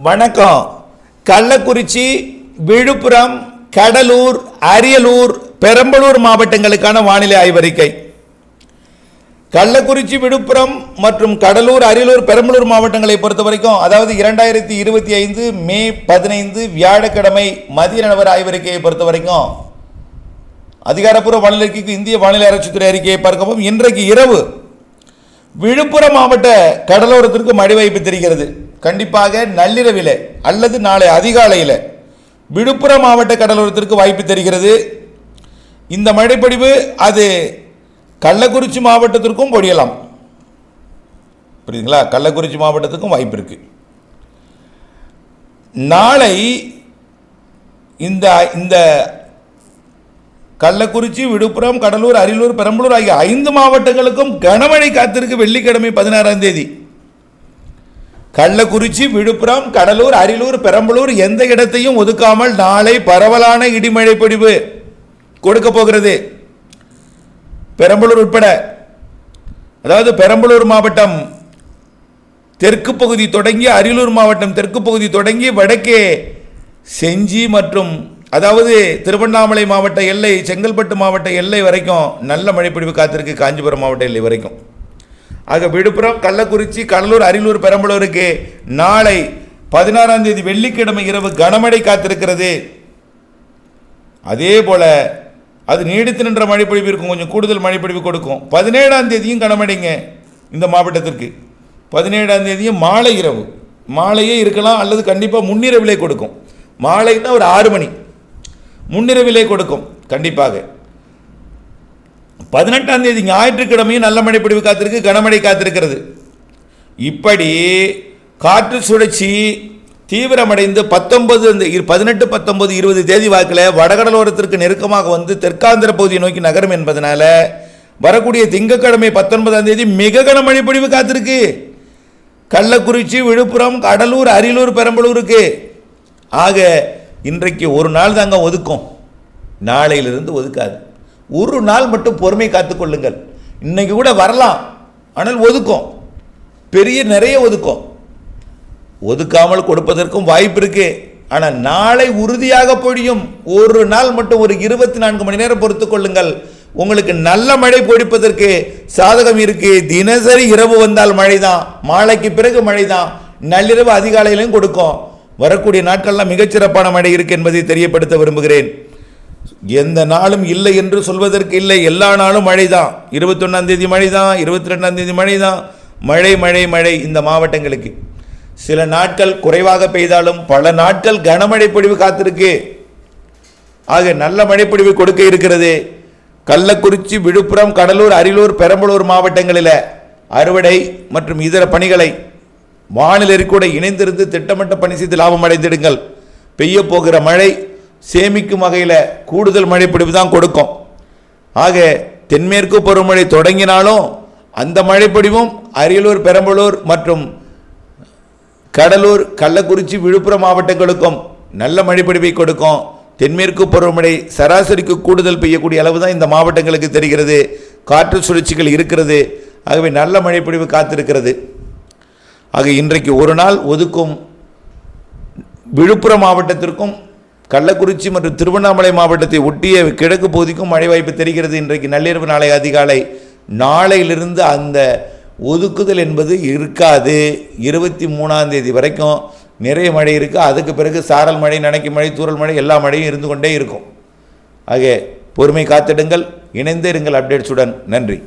வணக்கம். கள்ளக்குறிச்சி விழுப்புரம் கடலூர் அரியலூர் பெரம்பலூர் மாவட்டங்களுக்கான வானிலை ஆய்வறிக்கை. கள்ளக்குறிச்சி விழுப்புரம் மற்றும் கடலூர் அரியலூர் பெரம்பலூர் மாவட்டங்களை பொறுத்த வரைக்கும் அதாவது இரண்டாயிரத்தி இருபத்தி ஐந்து மே பதினைந்து வியாழக்கிழமை மதிய நிலவர ஆய்வறிக்கையை பொறுத்த வரைக்கும் அதிகாரப்பூர்வ வானிலைக்கு இந்திய வானிலை ஆராய்ச்சித்துறை அறிக்கையை பார்க்கவும் இன்றைக்கு இரவு விழுப்புரம் மாவட்ட கடலோரத்திற்கு மழை வாய்ப்பு தெரிகிறது கண்டிப்பாக நள்ளிரவில் அல்லது நாளை அதிகாலையில் விழுப்புரம் மாவட்ட கடலோரத்திற்கு வாய்ப்பு தருகிறது. இந்த மழைப்பொழிவு அது கள்ளக்குறிச்சி மாவட்டத்திற்கும் பொழியலாம். புரியுதுங்களா? கள்ளக்குறிச்சி மாவட்டத்துக்கும் வாய்ப்பு இருக்கு. நாளை இந்த இந்த கள்ளக்குறிச்சி விழுப்புரம் கடலூர் அரியலூர் பெரம்பலூர் ஆகிய ஐந்து மாவட்டங்களுக்கும் கனமழை காத்திருக்கு வெள்ளிக்கிழமை பதினாறாம் தேதி. கள்ளக்குறிச்சி விழுப்புரம் கடலூர் அரியலூர் பெரம்பலூர் எந்த இடத்தையும் ஒதுக்காமல் நாளை பரவலான இடிமழை பொழிவு கொடுக்க போகிறது. பெரம்பலூர் உட்பட அதாவது பெரம்பலூர் மாவட்டம் தெற்கு பகுதி தொடங்கி அரியலூர் மாவட்டம் தெற்கு பகுதி தொடங்கி வடக்கே செஞ்சி மற்றும் அதாவது திருவண்ணாமலை மாவட்ட எல்லை செங்கல்பட்டு மாவட்ட எல்லை வரைக்கும் நல்ல மழைப்பிடிவு காத்திருக்கு. காஞ்சிபுரம் மாவட்ட எல்லை வரைக்கும். ஆக விழுப்புரம் கள்ளக்குறிச்சி கடலூர் அரியலூர் பெரம்பலூருக்கு நாளை பதினாறாம் தேதி வெள்ளிக்கிழமை இரவு கனமழை காத்திருக்கிறது. அதே போல அது நீடித்து நின்ற மழைப்பொழிவு இருக்கும். கொஞ்சம் கூடுதல் மழைப்பொழிவு கொடுக்கும். பதினேழாம் தேதியும் கனமழைங்க இந்த மாவட்டத்திற்கு. பதினேழாம் தேதியும் மாலை இரவு. மாலையே இருக்கலாம் அல்லது கண்டிப்பாக முன்னிரவிலே கொடுக்கும். மாலைன்னா ஒரு ஆறு மணி. முன்னிரவிலே கொடுக்கும். கண்டிப்பாக. பதினெட்டாம் தேதி ஞாயிற்றுக்கிழமையும் நல்ல மழை பிடிவு காத்திருக்கு கனமழை காத்திருக்கிறது. இப்படி காற்று சுழற்சி தீவிரமடைந்து பத்தொன்பது இந்த இரு- பதினெட்டு பத்தொன்பது இருபது தேதி வாக்கில் வடகடலோரத்திற்கு நெருக்கமாக வந்து தெற்காந்திர பகுதியை நோக்கி நகரும் என்பதனால வரக்கூடிய திங்கக்கிழமை பத்தொன்பதாம் தேதி மிக கனமழை பொழிவு காத்திருக்கு. கள்ளக்குறிச்சி விழுப்புரம் கடலூர் அரியலூர் பெரம்பலூருக்கு. ஆக இன்றைக்கு ஒரு நாள் தாங்க ஒதுக்கும். நாளையிலிருந்து ஒதுக்காது. ஒரு நாள் மட்டும் பொறுமை காத்துக்கொள்ளுங்கள் இன்னைக்கு கூட வரலாம். ஆனால் ஒதுக்கும். பெரிய நிறைய ஒதுக்கும். ஒதுக்காமல் கொடுப்பதற்கும் வாய்ப்பு இருக்கு. ஆனால் நாளை உறுதியாக பொழியும். ஒரு நாள் மட்டும் ஒரு இருபத்தி நான்கு மணி நேரம் பொறுத்து கொள்ளுங்கள். உங்களுக்கு நல்ல மழை பொடிப்பதற்கு சாதகம் இருக்கு. தினசரி இரவு வந்தால் மழை தான் மாலைக்கு பிறகு மழை தான் நள்ளிரவு அதிகாலையிலும் கொடுக்கும். வரக்கூடிய நாட்கள்லாம் மிகச்சிறப்பான மழை இருக்கு என்பதை தெரியப்படுத்த விரும்புகிறேன். எந்த நாளும் இல்லை என்று சொல்வதற்கு இல்லை. எல்லா நாளும் மழை தான் இருபத்தொன்னாம் தேதி மழை தான் இருபத்தி ரெண்டாம் தேதி மழை தான் மழை மழை மழை இந்த மாவட்டங்களுக்கு. சில நாட்கள் குறைவாக பெய்தாலும் பல நாட்கள் கனமழை பொழிவு காத்திருக்கு. ஆக நல்ல மழைப்பொழிவு கொடுக்க இருக்கிறது. கள்ளக்குறிச்சி விழுப்புரம் கடலூர் அரியலூர் பெரம்பலூர் மாவட்டங்களில் அறுவடை மற்றும் இதர பணிகளை வானிலை கூட இணைந்திருந்து திட்டமிட்ட பணி செய்து லாபம் அடைந்திடுங்கள். பெய்ய போகிற மழை சேமிக்கும் வகையில் கூடுதல் மழைப்பிடிப்பு தான் கொடுக்கும். ஆக தென்மேற்கு பருவமழை தொடங்கினாலும் அந்த மழைப்பிடிவும் அரியலூர் பெரம்பலூர் மற்றும் கடலூர் கள்ளக்குறிச்சி விழுப்புரம் மாவட்டங்களுக்கும் நல்ல மழைப்பிடிப்பை கொடுக்கும். தென்மேற்கு பருவமழை சராசரிக்கு கூடுதல் பெய்யக்கூடிய அளவு தான் இந்த மாவட்டங்களுக்கு தெரிகிறது. காற்று சுழற்சிகள் இருக்கிறது. ஆகவே நல்ல மழைப்பிடிவு காத்திருக்கிறது. ஆக இன்றைக்கு ஒரு நாள் ஒதுக்கும் விழுப்புரம் மாவட்டத்திற்கும் கள்ளக்குறிச்சி மற்றும் திருவண்ணாமலை மாவட்டத்தை ஒட்டிய கிழக்கு பகுதிக்கும் மழை வாய்ப்பு தெரிகிறது. இன்றைக்கு நள்ளிரவு நாளை அதிகாலை நாளையிலிருந்து அந்த ஒதுக்குதல் என்பது இருக்காது. இருபத்தி மூணாம் தேதி வரைக்கும் நிறைய மழை இருக்குது அதுக்கு பிறகு சாரல் மழை நனைக்கும் மழை தூரல் மழை எல்லா மழையும் இருந்து கொண்டே இருக்கும். ஆக பொறுமை காத்திடுங்கள். இணைந்தே இருங்கள் அப்டேட்ஸுடன் நன்றி.